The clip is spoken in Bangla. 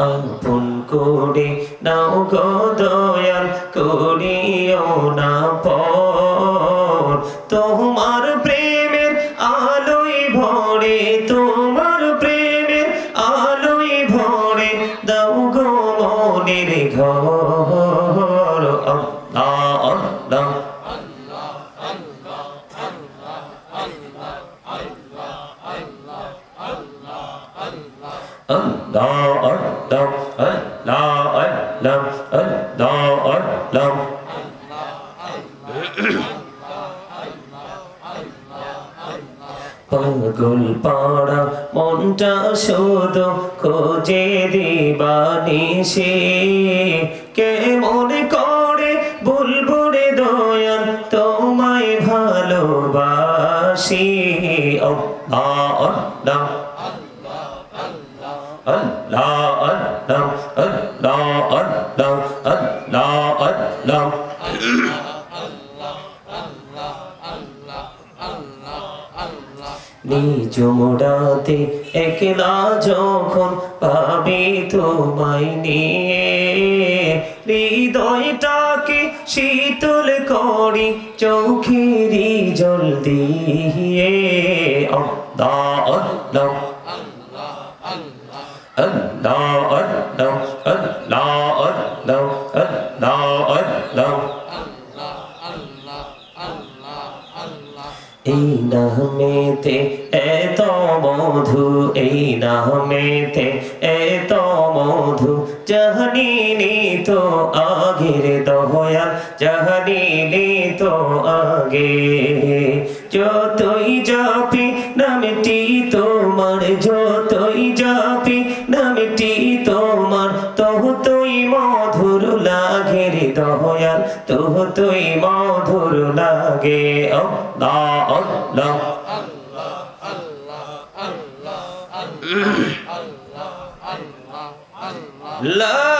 আপন করে নাও গো দয়াল করিও না পর তোমার পাগল পাড়া মনটা শুধু খোঁজে দিবানিসে কে মনে করে বুলবুরে দয়াল তোমায় ভালোবাসি আল্লাহ আল্লাহ নিজ মোড়াতে একলা যখন পাবি তোমায় নিয়ে, হৃদয়টাকে শীতল করি চৌখেরি জল দিয়ে। আল্লাহ আল্লাহ। এই নামেতে এত মধু, এই নামেতে এত মধু জাহানিনি তো আগের দয়াল জাহানিনি তো আগে। যতই যাপি নামটি তোমার যতই যাপি নামটি তোমার তহ তুই মধুর লাগে রে দয়াল তহ তুই মধুর লাগে। ইলাহা